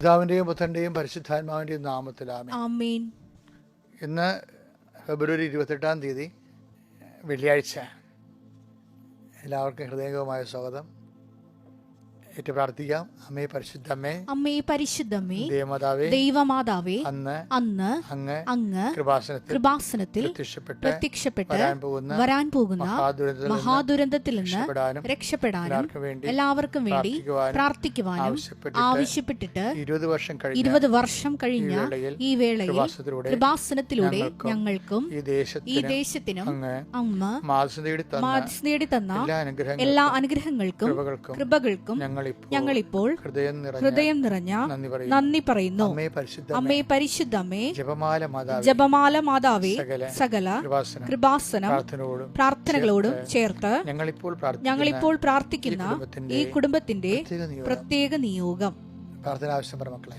പിതാവിന്റെയും പുത്രന്റെയും പരിശുദ്ധാത്മാവിന്റെയും നാമത്തിൽ ആമേൻ. ഇന്ന് ഫെബ്രുവരി ഇരുപത്തെട്ടാം തീയതി വെള്ളിയാഴ്ച. എല്ലാവർക്കും ഹൃദയംഗമായ സ്വാഗതം. ഏറ്റു പ്രാർത്ഥിക്കാം. അമ്മേ പരിശുദ്ധമ്മേ അമ്മേ പരിശുദ്ധമ്മേ ദേവമാതാവേ ദൈവമാതാവേ അന്ന് അന്ന് അങ്ങ് അങ്ങ് കൃപാസനത്തിൽ കൃപാസനത്തിൽ പ്രത്യക്ഷപ്പെട്ട് പ്രത്യക്ഷപ്പെട്ട് വരാൻ പോകുന്ന വരാൻ പോകുന്ന മഹാദുരന്തത്തിൽ നിന്ന് മഹാദുരന്തത്തിൽ നിന്ന് രക്ഷപ്പെടാനും എല്ലാവർക്കും വേണ്ടി എല്ലാവർക്കും വേണ്ടി പ്രാർത്ഥിക്കുവാനും പ്രാർത്ഥിക്കുവാനും ആവശ്യപ്പെട്ടിട്ട് ആവശ്യപ്പെട്ടിട്ട് ഇരുപത് വർഷം കഴിഞ്ഞ ഇരുപത് വർഷം കഴിഞ്ഞ ഈ വേളയിൽ ഈ വേളയിൽ കൃപാസനത്തിലൂടെ കൃപാസനത്തിലൂടെ ഞങ്ങൾക്കും ഞങ്ങൾക്കും ഈ ഈ ദേശത്തിന് ദേശത്തിനും അങ്ങ് അമ്മ മാസം തന്ന നേടി തന്ന എല്ലാ അനുഗ്രഹങ്ങളും എല്ലാ അനുഗ്രഹങ്ങൾക്കും കൃപകൾക്കും കൃപകൾക്കും ഞങ്ങളിപ്പോൾ ഞങ്ങളിപ്പോൾ ഹൃദയം നിറഞ്ഞ നന്ദി പറയുന്നു. അമ്മേ പരിശുദ്ധ അമ്മേ പരിശുദ്ധമ്മേ ജപമാല മാതാവേ സകല കൃപാസനം പ്രാർത്ഥനകളോടും ചേർത്ത് ഞങ്ങളിപ്പോൾ പ്രാർത്ഥിക്കുന്ന ഈ കുടുംബത്തിന്റെ പ്രത്യേക നിയോഗം. പ്രാർത്ഥന ആവശ്യം മക്കളെ.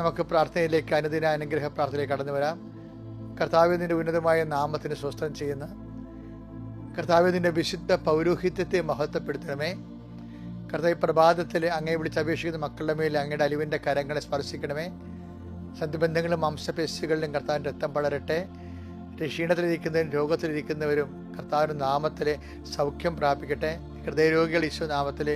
നമുക്ക് പ്രാർത്ഥനയിലേക്ക് അനുദിന അനുഗ്രഹ പ്രാർത്ഥനയിലേക്ക് കടന്നു വരാം. കർത്താവിന്റെ ഉന്നതമായ നാമത്തിന് സ്വസ്ഥം ചെയ്യുന്ന കർത്താവിന്റെ വിശുദ്ധ പൗരോഹിത്യത്തെ മഹത്വപ്പെടുത്തണമേ. കർത്താവ് പ്രഭാതത്തിൽ അങ്ങയെ വിളിച്ച് അപേക്ഷിക്കുന്ന മക്കളുടെ മേൽ അങ്ങയുടെ അലിവിന്റെ കരങ്ങളെ സ്പർശിക്കണമേ. സന്ധിബന്ധങ്ങളും മാംസപേശികളിലും കർത്താവിന്റെ രക്തം വളരട്ടെ ക്ഷീണത്തിലിരിക്കുന്നവരും രോഗത്തിലിരിക്കുന്നവരും കർത്താവിന്റെ നാമത്തിലെ സൗഖ്യം പ്രാപിക്കട്ടെ. ഹൃദയരോഗികൾ ഈശോ നാമത്തിൽ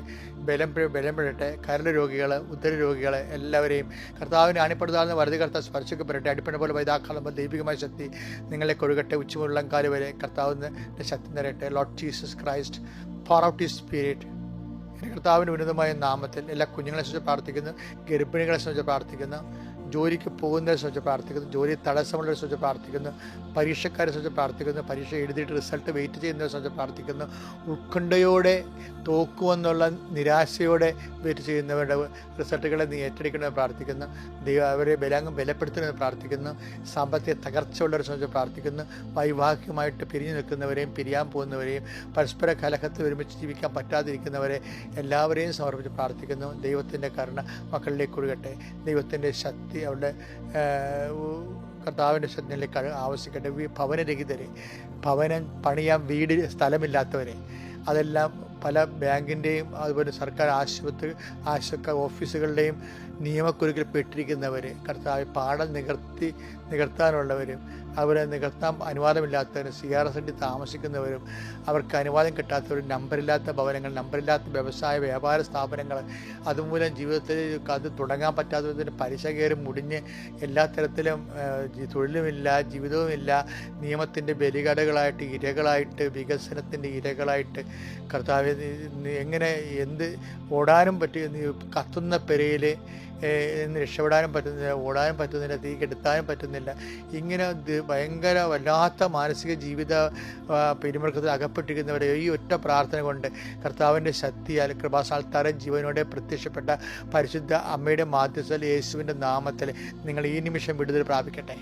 ബലം ബലം പെടട്ടെ. കരൾ രോഗികൾ ഉദര രോഗികൾ എല്ലാവരെയും കർത്താവിനെ അണിപ്പെടുത്താവുന്ന വറുതി കർത്താവ് സ്പർശിക്കപ്പെടട്ടെ. അടിപ്പണ പോലെ വൈതാക്കാളുമ്പോൾ ദൈവികമായ ശക്തി നിങ്ങളെ കൊഴുകട്ടെ. ഉച്ചമുള്ളങ്കാൽ വരെ കർത്താവിന്റെ ശക്തി നിറയട്ടെ. Lord Jesus Christ pour out ഈ സ്പിരിറ്റ് കർത്താവിന് ഉന്നതമായ നാമത്തിൽ എല്ലാ കുഞ്ഞുങ്ങളെ സംബന്ധിച്ച് പ്രാർത്ഥിക്കുന്നു ഗർഭിണികളെ സംബന്ധിച്ച് പ്രാർത്ഥിക്കുന്നു. ജോലിക്ക് പോകുന്നതിനെ സംബന്ധിച്ച് പ്രാർത്ഥിക്കുന്നു ജോലി തടസ്സമുള്ളവരെ സംബന്ധിച്ച് പ്രാർത്ഥിക്കുന്നു പരീക്ഷക്കാരെ സംബന്ധിച്ച് പ്രാർത്ഥിക്കുന്നു പരീക്ഷ എഴുതിയിട്ട് റിസൾട്ട് വെയിറ്റ് ചെയ്യുന്നതിനെ സംബന്ധിച്ച് പ്രാർത്ഥിക്കുന്നു. ഉത്കണ്ഠയോടെ തോക്കുമെന്നുള്ള നിരാശയോടെ വെയിറ്റ് ചെയ്യുന്നവരുടെ റിസൾട്ടുകളെ നീ ഏറ്റെടുക്കണമെന്ന് പ്രാർത്ഥിക്കുന്നു. ദൈവം അവരെ ബലാംഗം ബലപ്പെടുത്തണമെന്ന് പ്രാർത്ഥിക്കുന്നു. സാമ്പത്തിക തകർച്ചയുള്ളവരെ സംബന്ധിച്ച് പ്രാർത്ഥിക്കുന്നു. വൈവാഹികമായിട്ട് പിരിഞ്ഞു നിൽക്കുന്നവരെയും പിരിയാൻ പോകുന്നവരെയും പരസ്പര കലഹത്തിൽ ഒരുമിച്ച് ജീവിക്കാൻ പറ്റാതിരിക്കുന്നവരെ എല്ലാവരെയും സമർപ്പിച്ച് പ്രാർത്ഥിക്കുന്നു. ദൈവത്തിന്റെ കരുണ മക്കളിലേക്ക് ഒഴുകട്ടെ. ദൈവത്തിന്റെ ശക്തി അവരുടെ കർത്താവിന്റെ ശ്രദ്ധയിലേക്ക് ആവശ്യിക്കട്ടെ. ഭവനരഹിതരെ ഭവനം പണിയാൻ വീട് സ്ഥലമില്ലാത്തവരെ അതെല്ലാം പല ബാങ്കിന്റെയും അതുപോലെ സർക്കാർ ആശുപത്രി ആശുപത്രി ഓഫീസുകളുടെയും നിയമക്കുരുക്കിൽ പെട്ടിരിക്കുന്നവർ കർത്താവ് പാടം നികർത്തി നികർത്താനുള്ളവരും അവരെ നികർത്താൻ അനുവാദമില്ലാത്തവരും സി ആർ എസ് എഡി താമസിക്കുന്നവരും അവർക്ക് അനുവാദം കിട്ടാത്തവരും നമ്പറില്ലാത്ത ഭവനങ്ങൾ നമ്പറില്ലാത്ത വ്യവസായ വ്യാപാര സ്ഥാപനങ്ങൾ അതുമൂലം ജീവിതത്തിൽ അത് തുടങ്ങാൻ പറ്റാത്ത വിധത്തിൽ പലിശ കയറി മുടിഞ്ഞ് എല്ലാ തരത്തിലും തൊഴിലുമില്ല ജീവിതവുമില്ല നിയമത്തിന്റെ ബലികടകളായിട്ട് ഇരകളായിട്ട് വികസനത്തിന്റെ ഇരകളായിട്ട് കർത്താവ് എങ്ങനെ എന്ത് ഓടാനും പറ്റിയ കത്തുന്ന പെരയിൽ നിന്ന് രക്ഷപ്പെടാനും പറ്റുന്നില്ല ഓടാനും പറ്റുന്നില്ല തീ കെടുത്താനും പറ്റുന്നില്ല. ഇങ്ങനെ ഭയങ്കര വല്ലാത്ത മാനസിക ജീവിത പിരിമുറുക്കത്തിൽ അകപ്പെട്ടിരിക്കുന്നവരെ ഈ ഒറ്റ പ്രാർത്ഥന കൊണ്ട് കർത്താവിന്റെ ശക്തിയാൽ കൃപാസാൽത്താരൻ ജീവനോടെ പ്രത്യക്ഷപ്പെട്ട പരിശുദ്ധ അമ്മയുടെ മാധ്യസ്ഥൽ യേശുവിന്റെ നാമത്തിൽ നിങ്ങൾ ഈ നിമിഷം വിടുതൽ പ്രാപിക്കട്ടെ.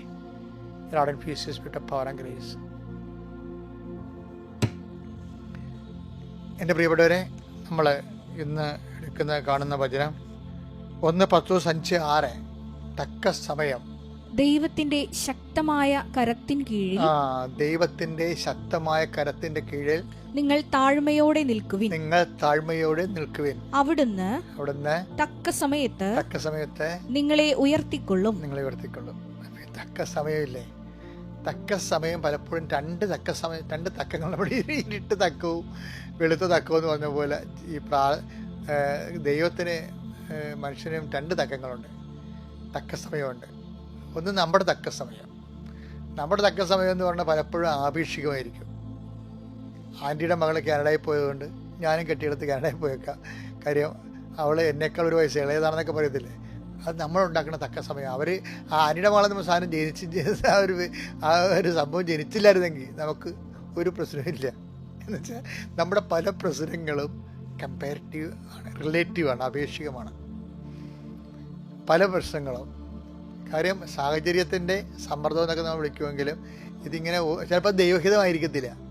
എന്റെ പ്രിയപ്പെട്ടവരെ നമ്മൾ ഇന്ന് എടുക്കുന്ന കാണുന്ന വചനം ഒന്ന് പത്തു അഞ്ച് ആറ്. തക്ക സമയം. ദൈവത്തിന്റെ ശക്തമായ കരത്തിൻ കീഴിൽ ആ ദൈവത്തിന്റെ ശക്തമായ കരത്തിന്റെ കീഴിൽ നിങ്ങൾ താഴ്മയോടെ നിൽക്കുവിൻ. നിങ്ങൾ താഴ്മയോടെ നിൽക്കുവിൻ. അവിടുന്ന് അവിടുന്ന് തക്ക സമയത്ത് തക്ക സമയത്ത് നിങ്ങളെ ഉയർത്തിക്കൊള്ളും. നിങ്ങളെ ഉയർത്തിക്കൊള്ളും. തക്ക സമയമില്ലേ? തക്ക സമയം പലപ്പോഴും രണ്ട് തക്ക സമയം രണ്ട് തക്കങ്ങൾ നമ്മുടെ ഇരുട്ട് തക്കവും വെളുത്ത തക്കവും എന്ന് പറഞ്ഞ പോലെ ഈ പ്രാ ദൈവത്തിന് മനുഷ്യനും രണ്ട് തക്കങ്ങളുണ്ട്. തക്ക സമയമുണ്ട്. ഒന്ന് നമ്മുടെ തക്ക സമയം. നമ്മുടെ തക്ക സമയം എന്ന് പറഞ്ഞാൽ പലപ്പോഴും ആപേക്ഷികമായിരിക്കും. ആന്റിയുടെ മകൾ കാനഡയിൽ പോയതുകൊണ്ട് ഞാനും കെട്ടിയെടുത്ത് കാനഡയിൽ പോയേക്കാം. കാര്യം അവൾ എന്നേക്കാൾ ഒരു വയസ്സ് ഇളയതാണെന്നൊക്കെ പറയത്തില്ലേ? അത് നമ്മളുണ്ടാക്കുന്ന തക്ക സമയം. അവർ ആ ആനിയുടെ മകളെന്ന സാധനം ജനിച്ച് ആ ഒരു ആ ഒരു സംഭവം ജനിച്ചില്ലായിരുന്നെങ്കിൽ നമുക്ക് ഒരു പ്രശ്നമില്ല എന്ന് വെച്ചാൽ നമ്മുടെ പല പ്രശ്നങ്ങളും കമ്പാരിറ്റീവ് ആണ് റിലേറ്റീവ് ആണ് അപേക്ഷികമാണ്. പല പ്രശ്നങ്ങളും. കാര്യം സാഹചര്യത്തിന്റെ സമ്മർദ്ദം എന്നൊക്കെ നമ്മൾ വിളിക്കുമെങ്കിലും ഇതിങ്ങനെ ചിലപ്പോൾ ദൈവഹിതമായിരിക്കത്തില്ല.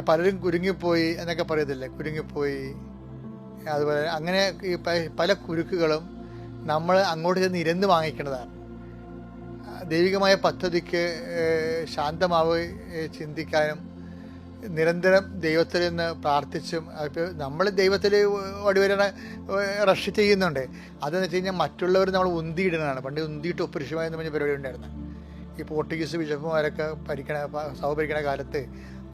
പലരും കുരുങ്ങിപ്പോയി എന്നൊക്കെ പറയത്തില്ലേ? കുരുങ്ങിപ്പോയി അതുപോലെ അങ്ങനെ ഈ പല കുരുക്കുകളും നമ്മൾ അങ്ങോട്ട് ചെന്ന് ഇരന്ന് വാങ്ങിക്കേണ്ടതാണ് ദൈവികമായ പദ്ധതിക്ക് ശാന്തമാവുകയും ചിന്തിക്കാനും നിരന്തരം ദൈവത്തിൽ നിന്ന് പ്രാർത്ഥിച്ചും അപ്പോൾ നമ്മൾ ദൈവത്തിൽ വടിവരണ റഷ് ചെയ്യുന്നുണ്ട്. അതെന്ന് വെച്ച് കഴിഞ്ഞാൽ മറ്റുള്ളവർ നമ്മൾ ഉന്തിയിടുന്നതാണ്. പണ്ട് ഉന്തിയിട്ട് ഒപ്പുരുഷമായി എന്ന് പറഞ്ഞ പരിപാടി ഉണ്ടായിരുന്നു. ഈ പോർട്ടുഗീസ് ബിഷപ്പുമാരൊക്കെ ഭരിക്കണ സഭ ഭരിക്കണ കാലത്ത്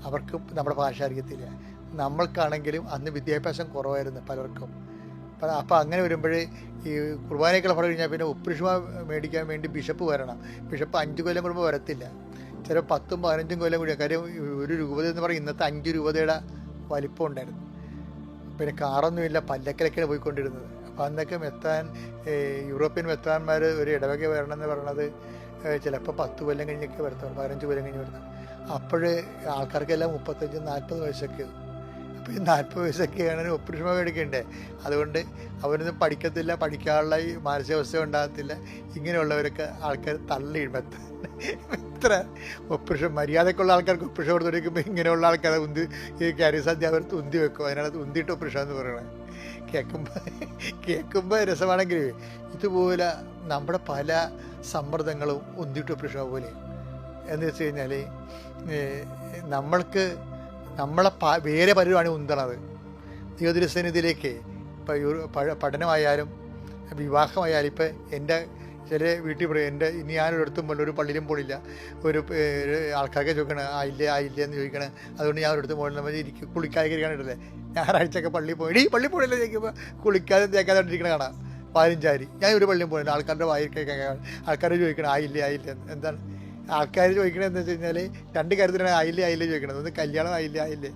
അവർക്ക് നമ്മുടെ ഭാഷ അറിയത്തില്ല. നമ്മൾക്കാണെങ്കിലും അന്ന് വിദ്യാഭ്യാസം കുറവായിരുന്നു പലർക്കും. അപ്പം അപ്പം അങ്ങനെ വരുമ്പോഴേ ഈ കുർബാനയൊക്കെ പടം കഴിഞ്ഞാൽ പിന്നെ ഉപ്പുരുഷമ മേടിക്കാൻ വേണ്ടി ബിഷപ്പ് വരണം. ബിഷപ്പ് അഞ്ച് കൊല്ലം കൂടുമ്പോൾ വരത്തില്ല. ചില പത്തും പതിനഞ്ചും കൊല്ലം കൂടി കാര്യം ഒരു രൂപത എന്ന് പറയും ഇന്നത്തെ അഞ്ച് രൂപതയുടെ വലിപ്പം ഉണ്ടായിരുന്നു. പിന്നെ കാറൊന്നുമില്ല പല്ലക്കിലൊക്കെയാണ് പോയിക്കൊണ്ടിരുന്നത്. അപ്പോൾ അന്നൊക്കെ മെത്താൻ യൂറോപ്യൻ മെത്താന്മാർ ഒരു ഇടവക വരണം എന്ന് പറയണത് ചിലപ്പോൾ പത്ത് കൊല്ലം കഴിഞ്ഞൊക്കെ വരുത്തുള്ളൂ പതിനഞ്ച് കൊല്ലം കഴിഞ്ഞ് വരുന്നത് അപ്പോൾ ആൾക്കാർക്കെല്ലാം മുപ്പത്തഞ്ച് നാൽപ്പത് വയസ്സൊക്കെ അപ്പോൾ ഈ നാൽപ്പത് വയസ്സൊക്കെ ആണെങ്കിൽ ഒപ്പുരുഷമ മേടിക്കണ്ടേ? അതുകൊണ്ട് അവരൊന്നും പഠിക്കത്തില്ല പഠിക്കാനുള്ള ഈ മാനസികാവസ്ഥ ഉണ്ടാകത്തില്ല. ഇങ്ങനെയുള്ളവരൊക്കെ ആൾക്കാർ തള്ളി മെത്ത എത്ര ഒപ്രഷൻ മര്യാദക്കുള്ള ആൾക്കാർക്ക് ഒപ്രഷൻ കൊടുത്തു കൊടുക്കുമ്പോൾ ഇങ്ങനെയുള്ള ആൾക്കാരെ ഉന്തി ഈ കാര്യസാധ്യ അവർ ഉന്തി വെക്കും. അതിനകത്ത് ഉന്തിയിട്ട് ഒപ്രഷൻ എന്ന് പറയണത് കേൾക്കുമ്പോൾ കേൾക്കുമ്പോൾ രസമാണെങ്കിൽ ഇതുപോലെ നമ്മുടെ പല സമ്മർദ്ദങ്ങളും ഉന്തിയിട്ട് ഒപ്രഷൻ പോലെ. എന്ന് വെച്ച് കഴിഞ്ഞാൽ നമ്മൾക്ക് നമ്മളെ പ വേറെ പലരുമാണ് ഉന്തണത്. ദൈവദൃസന്നിധിയിലേക്ക് ഇപ്പോൾ പഠനമായാലും വിവാഹമായാലും ഇപ്പം എന്റെ ചില വീട്ടിൽ പറയും എന്റെ ഇനി ഞാനൊരിടത്തും പോലെ ഒരു പള്ളിയിലും പോണില്ല ഒരു ആൾക്കാരൊക്കെ ചോദിക്കണം ആൾക്കാർക്ക് ചോദിക്കണേ ആയില്ലേ ആയില്ലേ എന്ന് ചോദിക്കണേ അതുകൊണ്ട് ഞാൻ ഒരിടത്തും പോകണം നമ്മൾ ഇരിക്കും കുളിക്കാതെ ഇടല്ലേ ഞായറാഴ്ചയൊക്കെ പള്ളിയിൽ പോയി ഈ പള്ളി പോണില്ല ചോദിക്കുമ്പോൾ കുളിക്കാതെ തേക്കാതെ ഇരിക്കണ കാണാം പതിനഞ്ചാരി ഞാൻ ഒരു പള്ളിയും പോയില്ല ആൾക്കാരുടെ വായിക്കൊക്കെ ആൾക്കാർ ചോദിക്കണം ആയില്ലേ ആയില്ലേ. എന്താണ് ആൾക്കാർ ചോദിക്കണത് എന്താ വെച്ച് കഴിഞ്ഞാൽ രണ്ട് കാര്യത്തിനാണ് ആയില്ലേ ആയില്ലേ ചോദിക്കണത്. ഒന്ന് കല്യാണം ആയില്ലേ ആയില്ലേ.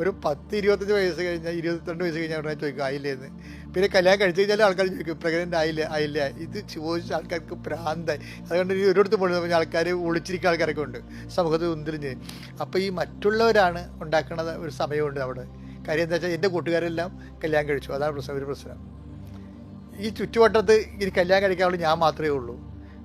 ഒരു പത്ത് ഇരുപത്തഞ്ച് വയസ്സ് കഴിഞ്ഞാൽ ഇരുപത്തിരണ്ട് വയസ്സ് കഴിഞ്ഞാൽ ഉടനെ ചോദിക്കും ആയില്ലേ എന്ന്. പിന്നെ കല്യാണം കഴിച്ചു കഴിഞ്ഞാൽ ആൾക്കാർ ചോദിക്കും പ്രഗ്നന്റ് ആയില്ലേ ആയില്ല? ഇത് ചോദിച്ച ആൾക്കാർക്ക് പ്രാന്തായി അതുകൊണ്ട് ഈ ഒരിടത്ത് പറഞ്ഞാൽ ആൾക്കാർ ഒളിച്ചിരിക്കുന്ന ആൾക്കാരൊക്കെ ഉണ്ട്. സമൂഹത്തിൽ ഉന്തിരിഞ്ഞ് അപ്പോൾ ഈ മറ്റുള്ളവരാണ് ഉണ്ടാക്കുന്ന ഒരു സമയമുണ്ട് അവിടെ. കാര്യം എന്താ വെച്ചാൽ എന്റെ കൂട്ടുകാരെല്ലാം കല്യാണം കഴിച്ചു. അതാണ് പ്രശ്നം ഒരു പ്രശ്നം. ഈ ചുറ്റുവട്ടത്ത് ഇനി കല്യാണം കഴിക്കാനുള്ള ഞാൻ മാത്രമേ ഉള്ളൂ.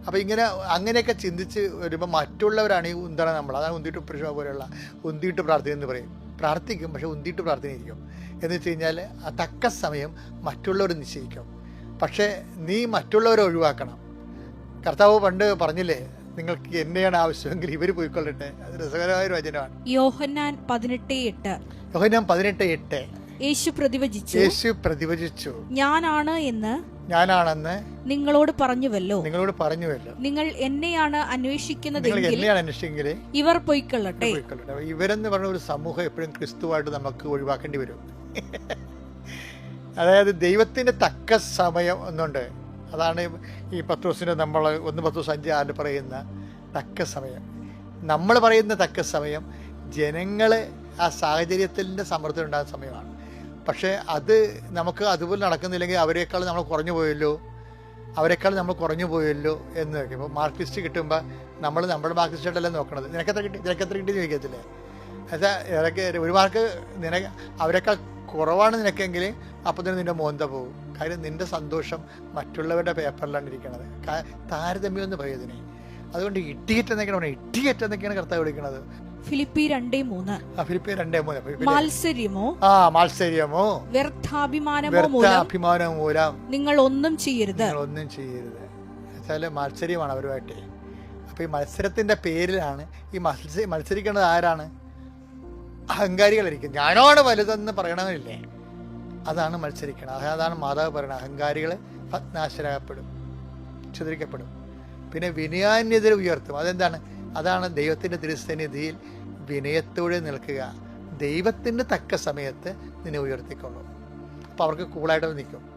അപ്പോൾ ഇങ്ങനെ അങ്ങനെയൊക്കെ ചിന്തിച്ച് വരുമ്പോൾ മറ്റുള്ളവരാണ് ഈ ഉന്തണം നമ്മൾ അതാണ് ഉന്തിട്ട് പുരുഷ പോലെയുള്ള ഉന്തിയിട്ട് പ്രാർത്ഥന എന്ന് പറയും. പ്രാർത്ഥിക്കും പക്ഷെ ഉന്തിയിട്ട് പ്രാർത്ഥനയിരിക്കും എന്ന് വെച്ച് കഴിഞ്ഞാൽ ആ തക്ക സമയം മറ്റുള്ളവർ നിശ്ചയിക്കും. പക്ഷേ നീ മറ്റുള്ളവരെ ഒഴിവാക്കണം. കർത്താവ് പണ്ട് പറഞ്ഞില്ലേ നിങ്ങൾക്ക് എന്നെയാണ് ആവശ്യമെങ്കിൽ ഇവർ പോയിക്കൊള്ളട്ടെ. അത് രസകരമായ ഒരു വചനമാണ്. യോഹന്നാൻ പതിനെട്ട് എട്ട്. യോഹന്നാൻ പതിനെട്ട് എട്ട്. യേശു പ്രതിവചിച്ചു. യേശു പ്രതിവചിച്ചു. ഞാനാണ് എന്ന് ഞാനാണെന്ന് നിങ്ങളോട് പറഞ്ഞുവല്ലോ. നിങ്ങളോട് പറഞ്ഞുവല്ലോ. നിങ്ങൾ എന്നെയാണ് അന്വേഷിക്കുന്നത് അന്വേഷിക്കുന്നതെങ്കിൽ ഇവർ പൊയ്ക്കൊള്ളട്ടെ. ഇവരെന്ന് പറഞ്ഞ ഒരു സമൂഹം എപ്പോഴും ക്രിസ്തുവായിട്ട് നമുക്ക് ഒഴിവാക്കേണ്ടി വരും. അതായത് ദൈവത്തിന്റെ തക്ക സമയം ഒന്നുണ്ട് അതാണ് ഈ പത്ത് ദിവസത്തിന് നമ്മൾ ഒന്ന് പത്ത് ദിവസം അഞ്ച് ആറ് പറയുന്ന തക്ക സമയം. നമ്മൾ പറയുന്ന തക്ക സമയം ജനങ്ങൾ ആ സാഹചര്യത്തിന്റെ സമ്മർദ്ദം ഉണ്ടാകുന്ന സമയമാണ്. പക്ഷേ അത് നമുക്ക് അതുപോലെ നടക്കുന്നില്ലെങ്കിൽ അവരെക്കാൾ നമ്മൾ കുറഞ്ഞു പോയല്ലോ. അവരെക്കാൾ നമ്മൾ കുറഞ്ഞു പോയല്ലോ എന്ന് നോക്കി ഇപ്പോൾ മാർക്ക് ലിസ്റ്റ് കിട്ടുമ്പോൾ നമ്മൾ നമ്മുടെ മാർക്ക് ലിസ്റ്റായിട്ടല്ല നോക്കണത്? നിനക്കെത്ര കിട്ടി? നിനക്കെത്ര കിട്ടി ചോദിക്കത്തില്ലേ? അതാ ഇടയ്ക്ക് ഒരു മാർക്ക് നിനക്ക് അവരെക്കാൾ കുറവാണ് നിനക്കെങ്കിൽ അപ്പോൾ തന്നെ നിന്റെ മോന്ത പോകും. കാര്യം നിന്റെ സന്തോഷം മറ്റുള്ളവരുടെ പേപ്പറിലാണ് ഇരിക്കുന്നത് താരതമ്യം എന്ന് പറയുന്നതിനെ അതുകൊണ്ട് ഇട്ടിയേറ്റ് എന്നൊക്കെയാണ് ഇട്ടിയേറ്റ് എന്നൊക്കെയാണ് കർത്താവ് വിളിക്കുന്നത് ഫിലിപ്പി രണ്ടേ മൂന്ന്. ഫിലിപ്പി രണ്ടേ മൂന്ന്. മാത്സര്യമോ? ആ മാത്സര്യമോ? വ്യർത്ഥാഭിമാനമോ വ്യർത്ഥ മൂലം നിങ്ങൾ ഒന്നും ചെയ്യരുത്. ഒന്നും ചെയ്യരുത്. വെച്ചാൽ മത്സര്യമാണ് അവരുമായിട്ട്. അപ്പോൾ ഈ മത്സരത്തിന്റെ പേരിലാണ് ഈ മത്സ മത്സരിക്കുന്നത് ആരാണ്? അഹങ്കാരികളായിരിക്കും. ഞാനാണ് വലുതെന്ന് പറയണമെന്നില്ലേ അതാണ് മത്സരിക്കണം അത് അതാണ് മാതാവ് പറയുന്നത് അഹങ്കാരികൾ ഭഗ്നാശരാകപ്പെടും ചിതറിക്കപ്പെടും. പിന്നെ വിനയാന്യതരെ ഉയർത്തും. അതെന്താണ്? അതാണ് ദൈവത്തിന്റെ തിരുസന്നിധിയിൽ വിനയത്തോടെ നിൽക്കുക. ദൈവത്തിന് തക്ക സമയത്ത് നിന്നെ ഉയർത്തിക്കൊള്ളും. അപ്പോൾ അവർക്ക് കൂളായിട്ട് നിൽക്കും.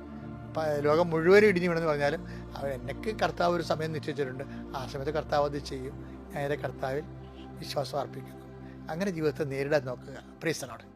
ലോകം മുഴുവനും ഇടിഞ്ഞു വീണെന്ന് പറഞ്ഞാലും അവർ എന്നൊക്കെ കർത്താവ് ഒരു സമയം നിശ്ചയിച്ചിട്ടുണ്ട് ആ സമയത്ത് കർത്താവ് അത് ചെയ്യും. ഞാൻ എന്റെ കർത്താവിൽ വിശ്വാസം അർപ്പിക്കുന്നു. അങ്ങനെ ജീവിതത്തെ നേരിടാൻ നോക്കുക. പ്രീസനോട്